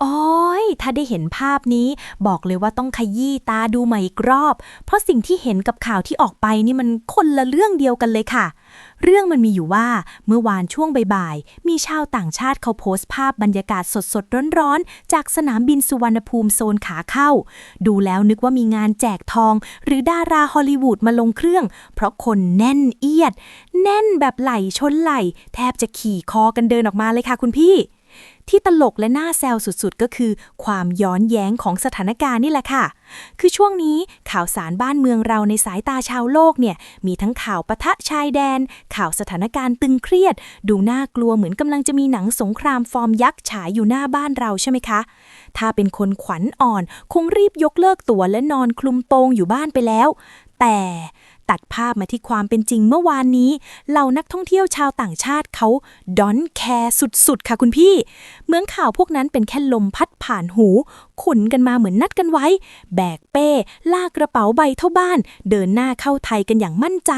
โอ้ย ถ้าได้เห็นภาพนี้ บอกเลยว่าต้องขยี้ตาดูใหม่อีกรอบ เพราะสิ่งที่เห็นกับข่าวที่ออกไปนี่มันคนละเรื่องเดียวกันเลยค่ะ เรื่องมันมีอยู่ว่าเมื่อวานช่วงบ่ายๆ มีชาวต่างชาติเขาโพสต์ภาพบรรยากาศสดๆ ร้อนๆ จากสนามบินสุวรรณภูมิโซนขาเข้า ดูแล้วนึกว่ามีงานแจกทอง หรือดาราฮอลลีวูดมาลงเครื่อง เพราะคนแน่นเอียด แน่นแบบไหลชนไหล แทบจะขี่คอกันเดินออกมาเลยค่ะคุณพี่ ที่ตลกและน่าแซวสุดๆ ก็คือ ความย้อนแย้งของสถานการณ์นี่แหละค่ะ คือช่วงนี้ข่าวสารบ้านเมืองเราในสายตาชาวโลกเนี่ย มีทั้งข่าวปะทะชายแดน ข่าวสถานการณ์ตึงเครียด ดูน่ากลัวเหมือนกำลังจะมีหนังสงครามฟอร์มยักษ์ฉายอยู่หน้าบ้านเราใช่ไหมคะ ถ้าเป็นคนขวัญอ่อน คงรีบยกเลิกตั๋วและนอนคลุมโปงอยู่บ้านไปแล้ว แต่ ตัดภาพมาที่ความเป็นจริงเมื่อวานนี้ เหล่านักท่องเที่ยวชาวต่างชาติเขาดอนแคร์สุดๆ ค่ะคุณพี่ เมืองข่าวพวกนั้นเป็นแค่ลมพัดผ่านหู ขุนกันมาเหมือนนัดกันไว้ แบกเป้ ลากกระเป๋าใบเท่าบ้าน เดินหน้าเข้าไทยกันอย่างมั่นใจ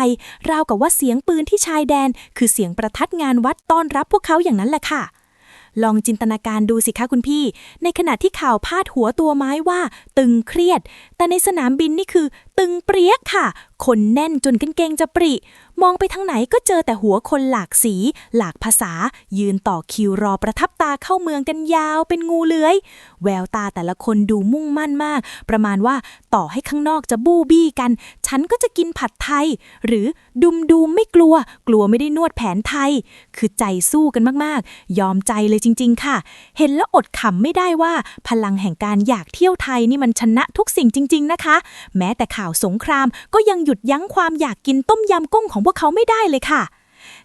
ราวกับว่าเสียงปืนที่ชายแดน คือเสียงประทัดงานวัดต้อนรับพวกเขาอย่างนั้นแหละค่ะลองจินตนาการดูสิคะคุณพี่ ในขณะที่ข่าวพาดหัวตัวไม้ว่า ตึงเครียด แต่ในสนามบินนี่คือ ตึงเปรี้ยค่ะ คนแน่นจนกางเกงจะปริ มองไปทางไหนก็เจอแต่หัวคนหลากสี หลากภาษา ยืนต่อคิวรอประทับตาเข้าเมืองกันยาวเป็นงูเลื้อย แววตาแต่ละคนดูมุ่งมั่นมาก ประมาณว่าต่อให้ข้างนอกจะบู้บี้กัน ฉันก็จะกินผัดไทย หรือดุมดูมไม่กลัว กลัวไม่ได้นวดแผนไทย คือใจสู้กันมากๆ ยอมใจเลยจริง ๆ ค่ะ เห็นแล้วอดขำไม่ได้ว่า พลังแห่งการอยากเที่ยวไทยนี่มันชนะทุกสิ่งจริง ๆ นะคะ แม้แต่ข่าวสงคราม ก็ยังหยุดยั้งความอยากกินต้มยำกุ้งของพวกเขาไม่ได้เลยค่ะ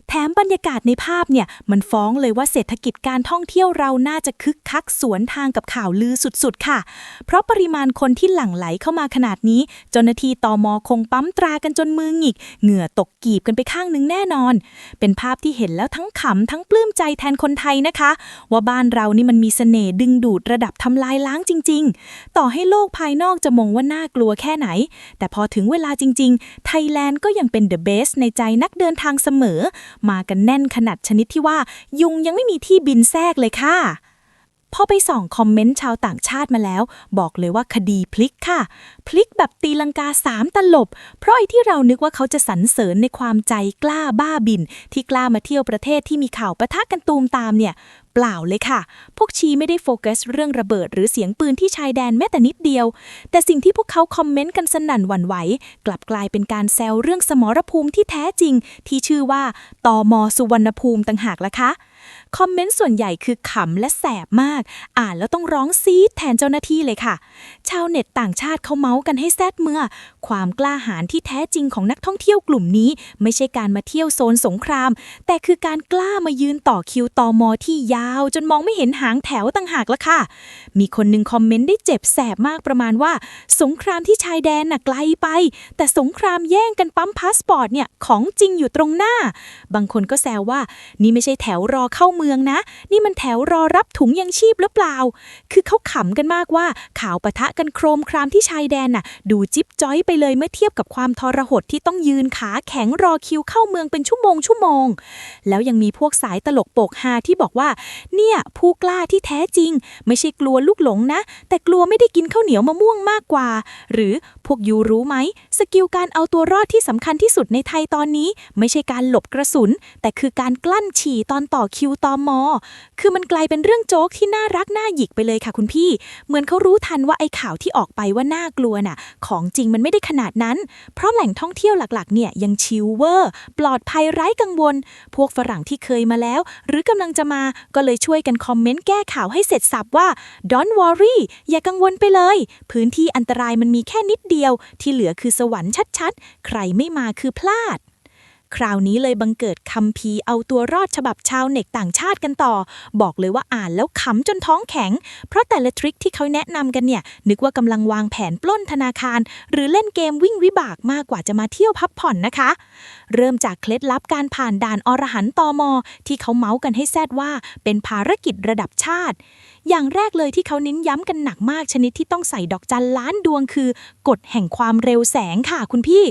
แถมบรรยากาศในภาพเนี่ย มันฟ้องเลยว่าเศรษฐกิจการท่องเที่ยวเราน่าจะคึกคักสวนทางกับข่าวลือสุดๆ ค่ะ เพราะปริมาณคนที่หลั่งไหลเข้ามาขนาดนี้ เจ้าหน้าที่ตอมอคงปั๊มตรากันจนมือหงิก เหงื่อตกกีบกันไปข้างหนึงแน่นอน เป็นภาพที่เห็นแล้วทั้งขำทั้งปลื้มใจแทนคนไทยนะคะ ว่าบ้านเรานี่มันมีเสน่ห์ดึงดูดระดับทำลายล้างจริง ๆ ต่อให้โลกภายนอกจะมองว่าน่ากลัวแค่ไหน แต่พอถึงเวลาจริง ๆ ไทยแลนด์ก็ยังเป็นเดอะเบสในใจนักเดินทางเสมอมากันแน่นขนาดชนิดที่ว่ายุงยังไม่มีที่บินแทรกเลยค่ะ พอไปส่องคอมเมนต์ชาวต่างชาติมาแล้ว บอกเลยว่าคดีพลิกค่ะ พลิกแบบตีลังกาสามตลบ เพราะไอ้ที่เรานึกว่าเขาจะสรรเสริญในความใจกล้าบ้าบิน ที่กล้ามาเที่ยวประเทศที่มีข่าวประทะกันตูมตามเนี่ยเปล่าเลยค่ะ พวกชีไม่ได้โฟกัสเรื่องระเบิดหรือเสียงปืนที่ชายแดนแม้แต่นิดเดียว แต่สิ่งที่พวกเขาคอมเมนต์กันสนั่นหวั่นไหว กลับกลายเป็นการแซวเรื่องสมรภูมิที่แท้จริง ที่ชื่อว่าตอมสุวรรณภูมิต่างหากละคะ คอมเมนต์ส่วนใหญ่คือขำและแสบมาก อ่านแล้วต้องร้องซีดแทนเจ้าหน้าที่เลยค่ะ ชาวเน็ตต่างชาติเขาเมาส์กันให้แซดเมื่อ ความกล้าหาญที่แท้จริงของนักท่องเที่ยวกลุ่มนี้ ไม่ใช่การมาเที่ยวโซนสงคราม แต่คือการกล้ามายืนต่อคิวตอมอที่ยาว จนมองไม่เห็นหางแถวต่างหากละค่ะ มีคนหนึ่งคอมเมนต์ได้เจ็บแสบมากประมาณว่า สงครามที่ชายแดนน่ะไกลไป แต่สงครามแย่งกันปั๊มพาสปอร์ตเนี่ยของจริงอยู่ตรงหน้า บางคนก็แซวว่า นี่ไม่ใช่แถวรอเข้าเมืองนะ นี่มันแถวรอรับถุงยังชีพหรือเปล่า คือเขาขำกันมากว่าข่าวปะทะกันโครมครามที่ชายแดนน่ะ ดูจิ๊บจ้อยไปเลยเมื่อเทียบกับความทรหดที่ต้องยืนขาแข็งรอคิวเข้าเมืองเป็นชั่วโมงชั่วโมง แล้วยังมีพวกสายตลกโปกฮาที่บอกว่า เนี่ยผู้กล้าที่แท้จริง ไม่ใช่กลัวลูกหลงนะ แต่กลัวไม่ได้กินข้าวเหนียวมะม่วงมากกว่า หรือพวกยูรู้ไหม สกิลการเอาตัวรอดที่สำคัญที่สุดในไทยตอนนี้ ไม่ใช่การหลบกระสุน แต่คือการกลั้นฉี่ตอนต่อคิวตอมอ คือมันกลายเป็นเรื่องโจ๊กที่น่ารักน่าหยิกไปเลยค่ะคุณพี่ เหมือนเขารู้ทันว่าไอ้ข่าวที่ออกไปว่าน่ากลัวน่ะ ของจริงมันไม่ได้ขนาดนั้น เพราะแหล่งท่องเที่ยวหลักๆเนี่ยยังชิลเวอร์ ปลอดภัยไร้กังวล พวกฝรั่งที่เคยมาแล้ว หรือกำลังจะมาก็เลยช่วยกันคอมเมนต์แก้ข่าวให้เสร็จสับว่า don't worry อย่ากังวลไปเลย พื้นที่อันตรายมันมีแค่นิดเดียวที่เหลือคือสวรรค์ชัดๆ ใครไม่มาคือพลาด คราวนี้เลยบังเกิดคำพีเอาตัวรอดฉบับชาวเน็ตต่างชาติกันต่อ บอกเลยว่าอ่านแล้วขำจนท้องแข็ง เพราะแต่ละทริคที่เขาแนะนำกันเนี่ย นึกว่ากำลังวางแผนปล้นธนาคาร หรือเล่นเกมวิ่งวิบากมากกว่าจะมาเที่ยวพักผ่อนนะคะ เริ่มจากเคล็ดลับการผ่านด่านอรหันตอมอที่เขาเมาส์กันให้แซดว่า เป็นภารกิจระดับชาติ อย่างแรกเลยที่เขาเน้นย้ำกันหนักมากชนิดที่ต้องใส่ดอกจันล้านดวงคือกฎแห่งความเร็วแสงค่ะคุณพี่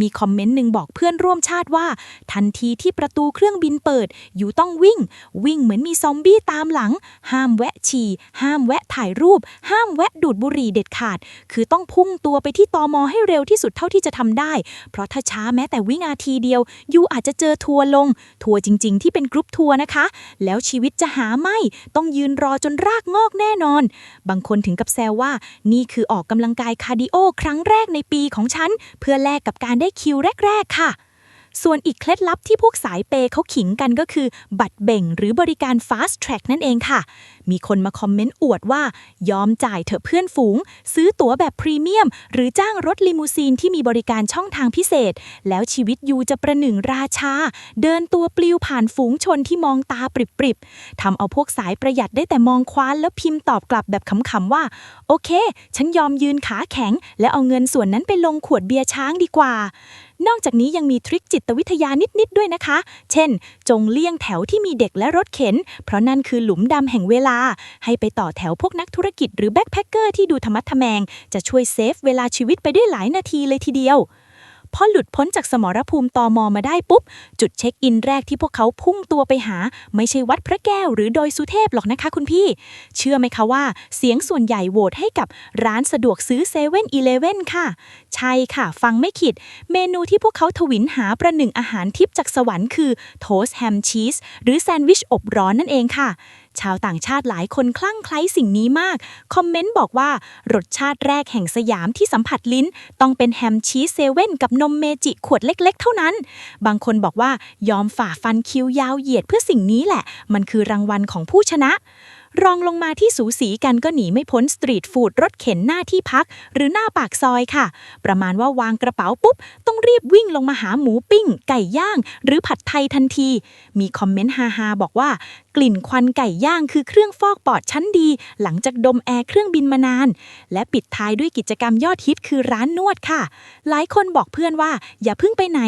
มีคอมเมนต์หนึ่งบอกเพื่อนร่วมชาติว่าว่า ทันทีที่ประตูเครื่องบินเปิด อยู่ต้องวิ่ง วิ่งเหมือนมีซอมบี้ตามหลัง ห้ามแวะฉี่ ห้ามแวะถ่ายรูป ห้ามแวะดูดบุหรี่เด็ดขาด คือต้องพุ่งตัวไปที่ตอมอให้เร็วที่สุดเท่าที่จะทำได้ เพราะถ้าช้าแม้แต่วินาทีเดียว ยูอาจจะเจอทัวร์ลง ทัวร์จริง ๆ ที่เป็นกรุ๊ปทัวร์นะคะ แล้วชีวิตจะหาไม่ ต้องยืนรอจนรากงอกแน่นอน บางคนถึงกับแซวว่า นี่คือออกกำลังกายคาร์ดิโอครั้งแรกในปีของฉัน เพื่อแลกกับการได้คิวแรก ๆ ค่ะ ส่วนอีกเคล็ดลับที่พวกสายเปย์เขาขิงกันก็คือ บัตรเบ่งหรือบริการ Fast Track นั่นเองค่ะ มีคนมาคอมเมนต์อวดว่า ยอมจ่ายเถอะเพื่อนฝูง ซื้อตั๋วแบบพรีเมียม หรือจ้างรถลิมูซีนที่มีบริการช่องทางพิเศษ แล้วชีวิตยูจะประหนึ่งราชา เดินตัวปลิวผ่านฝูงชนที่มองตาปริบๆทำเอาพวกสายประหยัดได้แต่มองคว้านแล้วพิมพ์ตอบกลับแบบขำๆว่า โอเค ฉันยอมยืนขาแข็ง แล้วเอาเงินส่วนนั้นไปลงขวดเบียร์ช้างดีกว่า นอกจากนี้ยังมีทริคจิตวิทยานิด ๆ ด้วยนะคะ เช่น จงเลี่ยงแถวที่มีเด็กและรถเข็น เพราะนั่นคือหลุมดำแห่งเวลา ให้ไปต่อแถวพวกนักธุรกิจหรือแบ็คแพคเกอร์ที่ดูธรรมะทแมง จะช่วยเซฟเวลาชีวิตไปได้หลายนาทีเลยทีเดียว พอหลุดพ้นจากสมรภูมิตอมอมาได้ปุ๊บ จุดเช็คอินแรกที่พวกเขาพุ่งตัวไปหา ไม่ใช่วัดพระแก้วหรือดอยสุเทพหรอกนะคะคุณพี่ เชื่อไหมคะว่า เสียงส่วนใหญ่โหวตให้กับร้านสะดวกซื้อเซเว่นอีเลเว่นค่ะ ใช่ค่ะ ฟังไม่ผิด เมนูที่พวกเขาทวินหาประหนึ่งอาหารทิพย์จากสวรรค์คือ โทสแฮมชีสหรือแซนด์วิชอบร้อนนั่นเองค่ะ ชาวต่างชาติหลายคนคลั่งไคล้สิ่งนี้มาก คอมเมนต์บอกว่ารสชาติแรกแห่งสยามที่สัมผัสลิ้น ต้องเป็นแฮมชีสเซเว่นกับนมเมจิขวดเล็ก ๆ เท่านั้น บางคนบอกว่ายอมฝ่าฟันคิวยาวเหยียดเพื่อสิ่งนี้แหละ มันคือรางวัลของผู้ชนะ รองลงมาที่สูสีกันก็หนีไม่พ้นสตรีทฟู้ดรถเข็นหน้าที่พัก หรือหน้าปากซอยค่ะ ประมาณว่าวางกระเป๋าปุ๊บ ต้องรีบวิ่งลงมาหาหมูปิ้ง ไก่ย่าง หรือผัดไทยทันที มีคอมเมนต์ฮาๆบอกว่า กลิ่นควันไก่ย่างคือเครื่องฟอกปอดชั้นดี หลังจากดมแอร์เครื่องบินมานาน และปิดท้ายด้วยกิจกรรมยอดฮิตคือร้านนวดค่ะ หลายคนบอกเพื่อนว่า อย่าเพิ่งไปไหน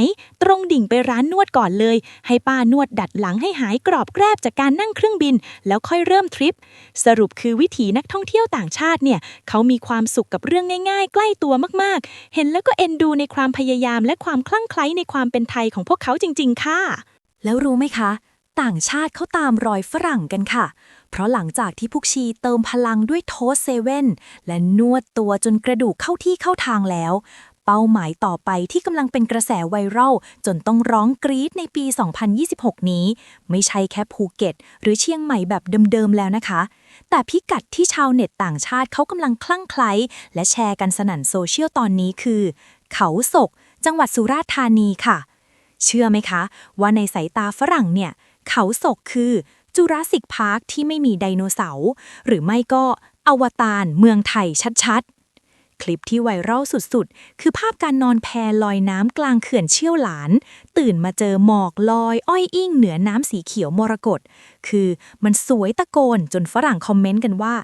ตรงดิ่งไปร้านนวดก่อนเลย ให้ป้านวดดัดหลังให้หายกรอบแกรบจากการนั่งเครื่องบิน แล้วค่อยเริ่มทริปสรุปคือวิถีนักท่องเที่ยวต่างชาติเนี่ยเขามีความสุขกับเรื่องง่ายๆ ใกล้ตัวมากๆ เห็นแล้วก็เอ็นดูในความพยายามและความคลั่งไคล้ในความเป็นไทยของพวกเขาจริง ๆ ค่ะ แล้วรู้ไหมคะ ต่างชาติเขาตามรอยฝรั่งกันค่ะ เพราะหลังจากที่พวกชีเติมพลังด้วยโทสเซเว่นและนวดตัวจนกระดูกเข้าที่เข้าทางแล้ว เป้าหมายต่อไปที่กำลังเป็นกระแสไวรัลจนต้องร้องกรี๊ดในปี 2026 นี้ ไม่ใช่แค่ภูเก็ต หรือเชียงใหม่แบบเดิมๆแล้วนะคะ แต่พิกัดที่ชาวเน็ตต่างชาติเขากำลังคลั่งไคล้และแชร์กันสนั่นโซเชียลตอนนี้คือ เขาศก จังหวัดสุราษฎร์ธานีค่ะ เชื่อไหมคะ ว่าในสายตาฝรั่งเนี่ย เขาศกคือจูราสสิกพาร์คที่ไม่มีไดโนเสาร์หรือไม่ก็อวตารเมืองไทยชัดๆ คลิปที่ไวรัลสุดๆ คือภาพการนอนแพลอยน้ำกลางเขื่อนเชี่ยวหลาน ตื่นมาเจอหมอกลอยอ้อยอิ่งเหนือน้ำสีเขียวมรกตคือมันสวยตะโกนจนฝรั่งคอมเมนต์กันว่า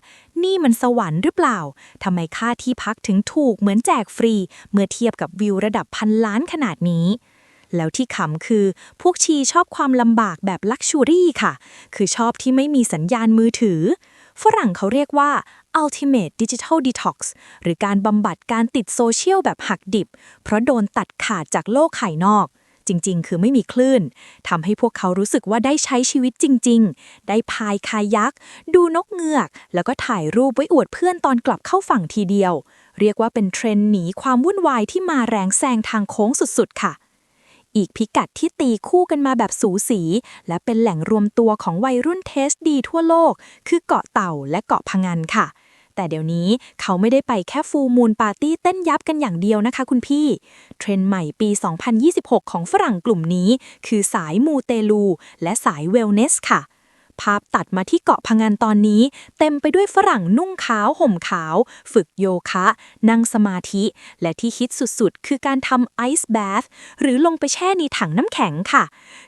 นี่มันสวรรค์หรือเปล่าทำไมค่าที่พักถึงถูกเหมือนแจกฟรี เมื่อเทียบกับวิวระดับพันล้านขนาดนี้แล้วที่ขำคือ พวกชีชอบความลำบากแบบลักชูรี่ค่ะ คือชอบที่ไม่มีสัญญาณมือถือ ฝรั่งเขาเรียกว่า ultimate digital detox หรือการบำบัดการติดโซเชียลแบบหักดิบ เพราะโดนตัดขาดจากโลกภายนอก จริง ๆ คือไม่มีคลื่นทำให้พวกเขารู้สึกว่าได้ใช้ชีวิตจริง ๆ ได้พายคายัก ดูนกเงือก แล้วก็ถ่ายรูปไว้อวดเพื่อนตอนกลับเข้าฝั่งทีเดียว เรียกว่าเป็นเทรนด์หนีความวุ่นวายที่มาแรงแซงทางโค้งสุดๆ ค่ะ อีกพิกัดที่ตีคู่กันมาแบบสูสี และเป็นแหล่งรวมตัวของวัยรุ่นเทสดีทั่วโลก คือเกาะเต่าและเกาะพังันค่ะ แต่เดี๋ยวนี้เขาไม่ได้ไปแค่ฟูมูลปาร์ตี้เต้นยับกันอย่างเดียวนะคะคุณพี่ เทรนด์ใหม่ปี 2026 ของฝรั่งกลุ่มนี้ คือสายมูเตลู และสายเวลเนสค่ะ ภาพตัดมาที่เกาะพังงานตอนนี้ เต็มไปด้วยฝรั่งนุ่งขาวห่มขาว ฝึกโยคะ นั่งสมาธิ และที่ฮิตสุดๆ คือการทำไอซ์แบธหรือลงไปแช่ในถังน้ำแข็งค่ะ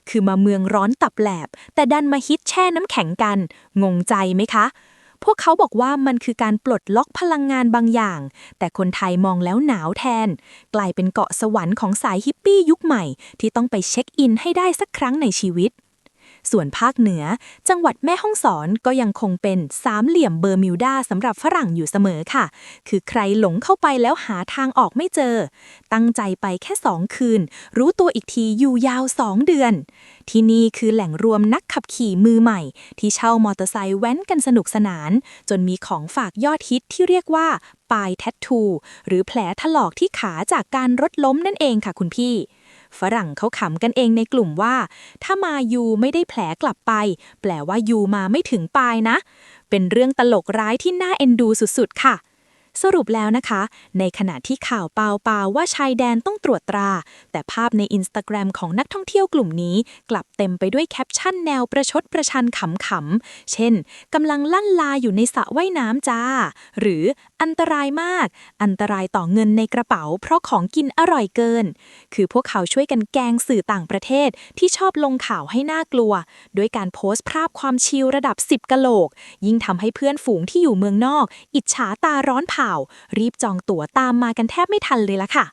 คือมาเมืองร้อนตับแหลบ แต่ดันมาฮิตแช่น้ำแข็งกัน งงใจไหมคะพวกเขาบอกว่ามันคือการปลดล็อกพลังงานบางอย่าง แต่คนไทยมองแล้วหนาวแทน กลายเป็นเกาะสวรรค์ของสายฮิปปี้ยุคใหม่ ที่ต้องไปเช็คอินให้ได้สักครั้งในชีวิต ส่วนภาคเหนือ จังหวัดแม่ฮ่องสอนก็ยังคงเป็นสามเหลี่ยมเบอร์มิวดาสำหรับฝรั่งอยู่เสมอค่ะ คือใครหลงเข้าไปแล้วหาทางออกไม่เจอ ตั้งใจไปแค่สองคืน รู้ตัวอีกทีอยู่ยาวสองเดือน ที่นี่คือแหล่งรวมนักขับขี่มือใหม่ ที่เช่ามอเตอร์ไซค์แว้นกันสนุกสนาน จนมีของฝากยอดฮิตที่เรียกว่าปายแทททูหรือแผลถลอกที่ขาจากการรถล้มนั่นเองค่ะคุณพี่ ฝรั่งเขาขำกันเองในกลุ่มว่า ถ้ามายูไม่ได้แผลกลับไป แปลว่ายูมาไม่ถึงปลายนะ เป็นเรื่องตลกร้ายที่น่าเอ็นดูสุดๆค่ะ สรุปแล้วนะคะ ในขณะที่ข่าวเปล่าๆว่าชายแดนต้องตรวจตรา แต่ภาพในอินสตาแกรมของนักท่องเที่ยวกลุ่มนี้ กลับเต็มไปด้วยแคปชั่นแนวประชดประชันขำๆ เช่นกำลังลั่นลาอยู่ในสระว่ายน้ำจ้า หรืออันตรายมาก อันตรายต่อเงินในกระเป๋า เพราะของกินอร่อยเกิน คือพวกเขาช่วยกันแกงสื่อต่างประเทศที่ชอบลงข่าวให้น่ากลัว ด้วยการโพสต์ภาพความชิลระดับ 10กะโหลก ยิ่งทำให้เพื่อนฝูงที่อยู่เมืองนอก อิจฉาตาร้อนเผารีบจองตั๋วตามมากันแทบไม่ทันเลยละค่ะ